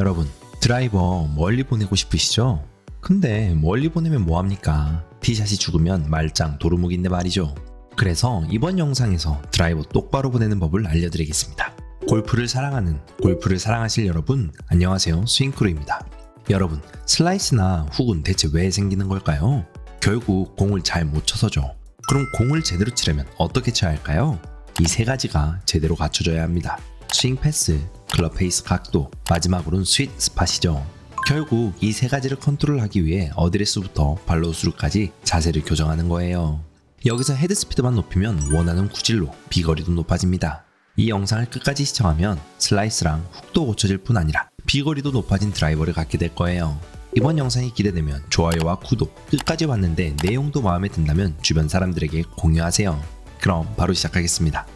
여러분, 드라이버 멀리 보내고 싶으시죠? 근데 멀리 보내면 뭐합니까? 티샷이 죽으면 말짱 도루묵인데 말이죠. 그래서 이번 영상에서 드라이버 똑바로 보내는 법을 알려드리겠습니다. 골프를 사랑하는, 골프를 사랑하실 여러분, 안녕하세요. 스윙크루입니다. 여러분, 슬라이스나 훅은 대체 왜 생기는 걸까요? 결국 공을 잘 못 쳐서죠. 그럼 공을 제대로 치려면 어떻게 쳐야 할까요? 이 세 가지가 제대로 갖춰져야 합니다. 스윙 패스, 클럽 페이스 각도, 마지막으로는 스윗 스팟이죠. 결국 이 세 가지를 컨트롤하기 위해 어드레스부터 발로 수루까지 자세를 교정하는 거예요. 여기서 헤드 스피드만 높이면 원하는 구질로 비거리도 높아집니다. 이 영상을 끝까지 시청하면 슬라이스랑 훅도 고쳐질 뿐 아니라 비거리도 높아진 드라이버를 갖게 될 거예요. 이번 영상이 기대되면 좋아요와 구독 끝까지 봤는데 내용도 마음에 든다면 주변 사람들에게 공유하세요. 그럼 바로 시작하겠습니다.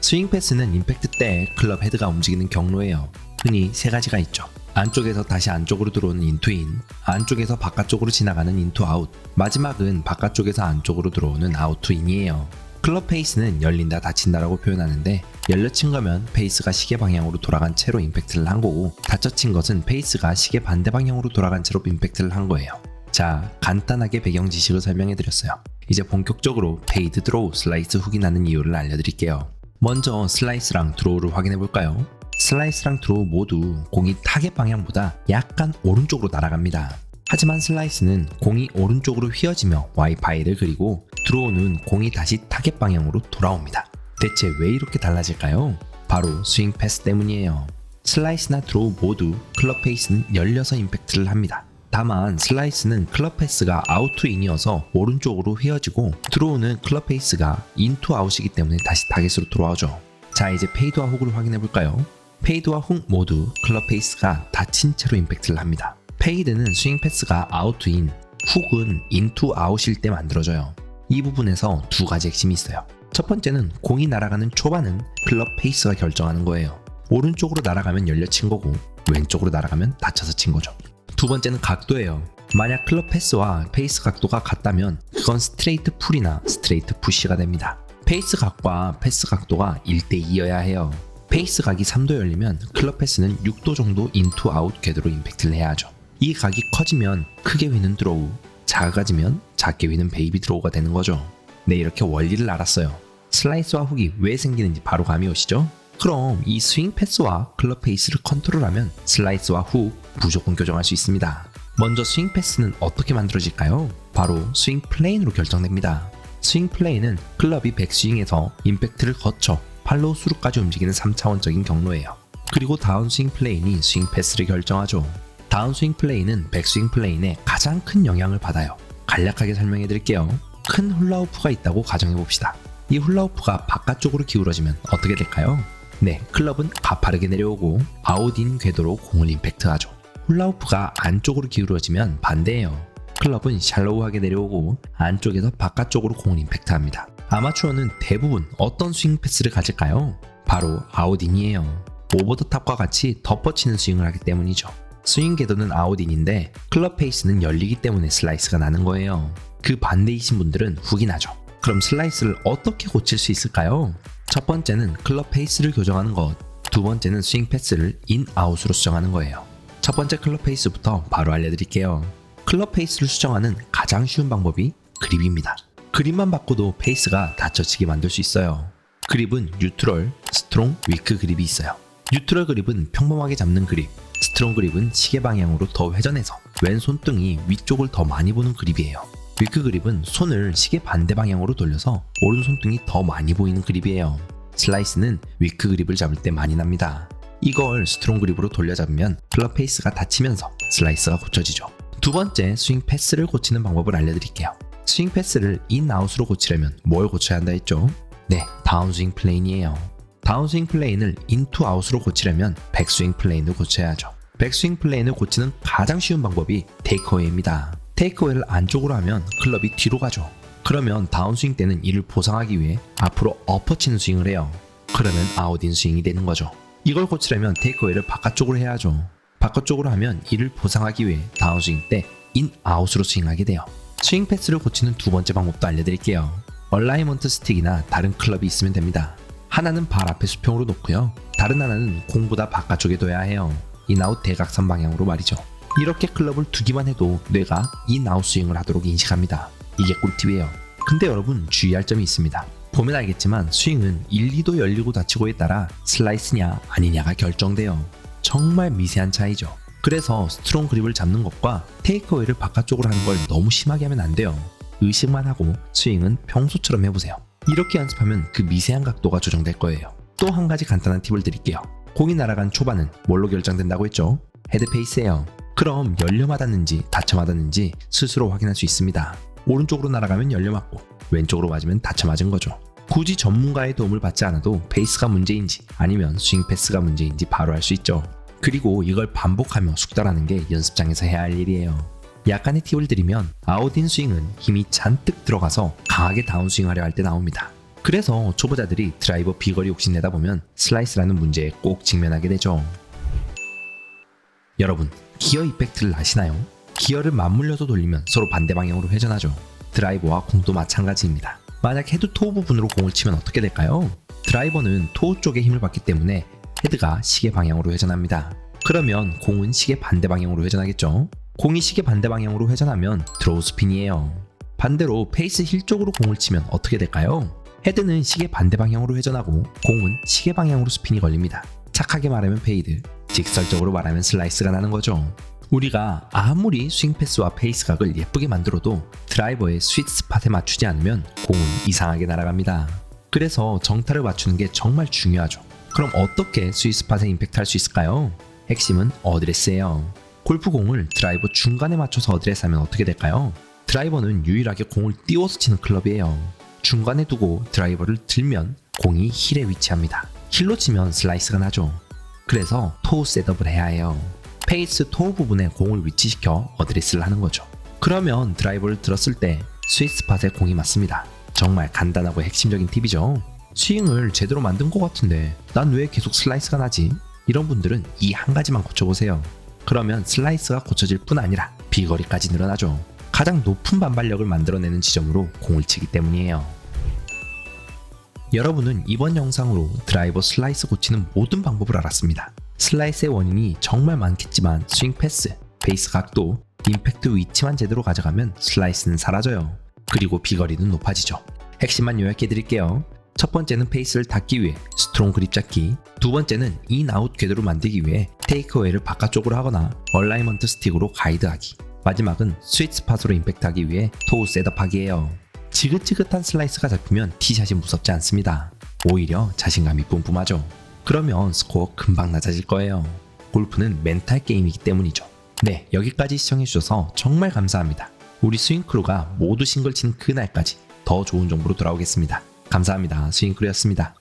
스윙 패스는 임팩트 때 클럽 헤드가 움직이는 경로예요. 흔히 세 가지가 있죠. 안쪽에서 다시 안쪽으로 들어오는 인투인, 안쪽에서 바깥쪽으로 지나가는 인투 아웃, 마지막은 바깥쪽에서 안쪽으로 들어오는 아웃투인이에요. 클럽 페이스는 열린다 닫힌다라고 표현하는데 열려 친 거면 페이스가 시계 방향으로 돌아간 채로 임팩트를 한 거고 닫혀 친 것은 페이스가 시계 반대 방향으로 돌아간 채로 임팩트를 한 거예요. 자, 간단하게 배경 지식을 설명해 드렸어요. 이제 본격적으로 페이드 드로우 슬라이스 훅이 나는 이유를 알려드릴게요. 먼저 슬라이스랑 드로우를 확인해 볼까요? 슬라이스랑 드로우 모두 공이 타겟 방향보다 약간 오른쪽으로 날아갑니다. 하지만 슬라이스는 공이 오른쪽으로 휘어지며 와이파이를 그리고 드로우는 공이 다시 타겟 방향으로 돌아옵니다. 대체 왜 이렇게 달라질까요? 바로 스윙 패스 때문이에요. 슬라이스나 드로우 모두 클럽 페이스는 열려서 임팩트를 합니다. 다만 슬라이스는 클럽 패스가 아웃 투 인이어서 오른쪽으로 휘어지고 드로우는 클럽 페이스가 인투 아웃이기 때문에 다시 타겟으로 돌아오죠. 자 이제 페이드와 훅을 확인해 볼까요? 페이드와 훅 모두 클럽 페이스가 닫힌 채로 임팩트를 합니다. 페이드는 스윙 패스가 아웃 투 인, 훅은 인투 아웃일 때 만들어져요. 이 부분에서 두 가지 핵심이 있어요. 첫 번째는 공이 날아가는 초반은 클럽 페이스가 결정하는 거예요. 오른쪽으로 날아가면 열려 친 거고 왼쪽으로 날아가면 닫혀서 친 거죠. 두 번째는 각도예요. 만약 클럽 패스와 페이스 각도가 같다면 그건 스트레이트 풀이나 스트레이트 푸시가 됩니다. 페이스 각과 패스 각도가 1대2여야 해요. 페이스 각이 3도 열리면 클럽 패스는 6도 정도 인투 아웃 궤도로 임팩트를 해야 하죠. 이 각이 커지면 크게 휘는 드로우, 작아지면 작게 휘는 베이비 드로우가 되는 거죠. 네, 이렇게 원리를 알았어요. 슬라이스와 훅이 왜 생기는지 바로 감이 오시죠? 그럼 이 스윙 패스와 클럽 페이스를 컨트롤하면 슬라이스와 훅 무조건 교정할 수 있습니다. 먼저 스윙 패스는 어떻게 만들어질까요? 바로 스윙 플레인으로 결정됩니다. 스윙 플레인은 클럽이 백스윙에서 임팩트를 거쳐 팔로우 수루까지 움직이는 3차원적인 경로예요. 그리고 다운 스윙 플레인이 스윙 패스를 결정하죠. 다운 스윙 플레인은 백스윙 플레인에 가장 큰 영향을 받아요. 간략하게 설명해 드릴게요. 큰 훌라후프가 있다고 가정해 봅시다. 이 훌라후프가 바깥쪽으로 기울어지면 어떻게 될까요? 네, 클럽은 가파르게 내려오고 아웃인 궤도로 공을 임팩트하죠. 훌라후프가 안쪽으로 기울어지면 반대예요. 클럽은 샬로우하게 내려오고 안쪽에서 바깥쪽으로 공을 임팩트합니다. 아마추어는 대부분 어떤 스윙 패스를 가질까요? 바로 아웃인이에요. 오버 더 탑과 같이 덮어치는 스윙을 하기 때문이죠. 스윙 궤도는 아웃인인데 클럽 페이스는 열리기 때문에 슬라이스가 나는 거예요. 그 반대이신 분들은 훅이 나죠. 그럼 슬라이스를 어떻게 고칠 수 있을까요? 첫 번째는 클럽 페이스를 교정하는 것, 두 번째는 스윙 패스를 인, 아웃으로 수정하는 거예요. 첫 번째 클럽 페이스부터 바로 알려드릴게요. 클럽 페이스를 수정하는 가장 쉬운 방법이 그립입니다. 그립만 바꿔도 페이스가 닫혀지게 만들 수 있어요. 그립은 뉴트럴, 스트롱, 위크 그립이 있어요. 뉴트럴 그립은 평범하게 잡는 그립, 스트롱 그립은 시계 방향으로 더 회전해서 왼 손등이 위쪽을 더 많이 보는 그립이에요. 위크 그립은 손을 시계 반대 방향으로 돌려서 오른 손등이 더 많이 보이는 그립이에요. 슬라이스는 위크 그립을 잡을 때 많이 납니다. 이걸 스트롱 그립으로 돌려 잡으면 클럽 페이스가 닫히면서 슬라이스가 고쳐지죠. 두 번째 스윙 패스를 고치는 방법을 알려드릴게요. 스윙 패스를 인 아웃으로 고치려면 뭘 고쳐야 한다 했죠? 네, 다운 스윙 플레인이에요. 다운 스윙 플레인을 인투 아웃으로 고치려면 백스윙 플레인을 고쳐야 하죠. 백스윙 플레인을 고치는 가장 쉬운 방법이 테이크어웨이입니다. 테이크어웨이를 안쪽으로 하면 클럽이 뒤로 가죠. 그러면 다운스윙 때는 이를 보상하기 위해 앞으로 엎어치는 스윙을 해요. 그러면 아웃인 스윙이 되는 거죠. 이걸 고치려면 테이크어웨이를 바깥쪽으로 해야죠. 바깥쪽으로 하면 이를 보상하기 위해 다운스윙 때 인, 아웃으로 스윙하게 돼요. 스윙 패스를 고치는 두 번째 방법도 알려드릴게요. 얼라이먼트 스틱이나 다른 클럽이 있으면 됩니다. 하나는 발 앞에 수평으로 놓고요. 다른 하나는 공보다 바깥쪽에 둬야 해요. 인아웃 대각선 방향으로 말이죠. 이렇게 클럽을 두기만 해도 뇌가 인아웃 스윙을 하도록 인식합니다. 이게 꿀팁이에요. 근데 여러분 주의할 점이 있습니다. 보면 알겠지만 스윙은 1, 2도 열리고 닫히고에 따라 슬라이스냐 아니냐가 결정돼요. 정말 미세한 차이죠. 그래서 스트롱 그립을 잡는 것과 테이크어웨이를 바깥쪽으로 하는 걸 너무 심하게 하면 안 돼요. 의식만 하고 스윙은 평소처럼 해보세요. 이렇게 연습하면 그 미세한 각도가 조정될 거예요. 또 한 가지 간단한 팁을 드릴게요. 공이 날아간 초반은 뭘로 결정된다고 했죠? 헤드페이스예요. 그럼 열려 맞았는지 닫혀 맞았는지 스스로 확인할 수 있습니다. 오른쪽으로 날아가면 열려 맞고 왼쪽으로 맞으면 닫혀 맞은 거죠. 굳이 전문가의 도움을 받지 않아도 페이스가 문제인지 아니면 스윙 패스가 문제인지 바로 알 수 있죠. 그리고 이걸 반복하며 숙달하는 게 연습장에서 해야 할 일이에요. 약간의 팁을 드리면 아웃인 스윙은 힘이 잔뜩 들어가서 강하게 다운스윙 하려 할 때 나옵니다. 그래서 초보자들이 드라이버 비거리 욕심내다 보면 슬라이스라는 문제에 꼭 직면하게 되죠. 여러분, 기어 이펙트를 아시나요? 기어를 맞물려서 돌리면 서로 반대 방향으로 회전하죠. 드라이버와 공도 마찬가지입니다. 만약 헤드 토우 부분으로 공을 치면 어떻게 될까요? 드라이버는 토우 쪽에 힘을 받기 때문에 헤드가 시계 방향으로 회전합니다. 그러면 공은 시계 반대 방향으로 회전하겠죠? 공이 시계 반대 방향으로 회전하면 드로우 스핀이에요. 반대로 페이스 힐 쪽으로 공을 치면 어떻게 될까요? 헤드는 시계 반대 방향으로 회전하고 공은 시계 방향으로 스핀이 걸립니다. 착하게 말하면 페이드, 직설적으로 말하면 슬라이스가 나는 거죠. 우리가 아무리 스윙 패스와 페이스 각을 예쁘게 만들어도 드라이버의 스윗 스팟에 맞추지 않으면 공은 이상하게 날아갑니다. 그래서 정타를 맞추는 게 정말 중요하죠. 그럼 어떻게 스윗 스팟에 임팩트 할 수 있을까요? 핵심은 어드레스예요. 골프공을 드라이버 중간에 맞춰서 어드레스 하면 어떻게 될까요? 드라이버는 유일하게 공을 띄워서 치는 클럽이에요. 중간에 두고 드라이버를 들면 공이 힐에 위치합니다. 힐로 치면 슬라이스가 나죠. 그래서 토우 셋업을 해야 해요. 페이스 토우 부분에 공을 위치시켜 어드레스를 하는 거죠. 그러면 드라이버를 들었을 때 스윗 스팟에 공이 맞습니다. 정말 간단하고 핵심적인 팁이죠. 스윙을 제대로 만든 것 같은데 난 왜 계속 슬라이스가 나지? 이런 분들은 이 한 가지만 고쳐보세요. 그러면 슬라이스가 고쳐질 뿐 아니라 비거리까지 늘어나죠. 가장 높은 반발력을 만들어내는 지점으로 공을 치기 때문이에요. 여러분은 이번 영상으로 드라이버 슬라이스 고치는 모든 방법을 알았습니다. 슬라이스의 원인이 정말 많겠지만 스윙 패스, 베이스 각도, 임팩트 위치만 제대로 가져가면 슬라이스는 사라져요. 그리고 비거리는 높아지죠. 핵심만 요약해 드릴게요. 첫 번째는 페이스를 닫기 위해 스트롱 그립 잡기, 두 번째는 인아웃 궤도를 만들기 위해 테이크어웨이를 바깥쪽으로 하거나 얼라이먼트 스틱으로 가이드하기, 마지막은 스윗 스팟으로 임팩트하기 위해 토우 셋업하기예요. 지긋지긋한 슬라이스가 잡히면 티샷이 무섭지 않습니다. 오히려 자신감이 뿜뿜하죠. 그러면 스코어 금방 낮아질 거예요. 골프는 멘탈 게임이기 때문이죠. 네, 여기까지 시청해주셔서 정말 감사합니다. 우리 스윙크루가 모두 싱글 친 그날까지 더 좋은 정보로 돌아오겠습니다. 감사합니다. 스윙크루였습니다.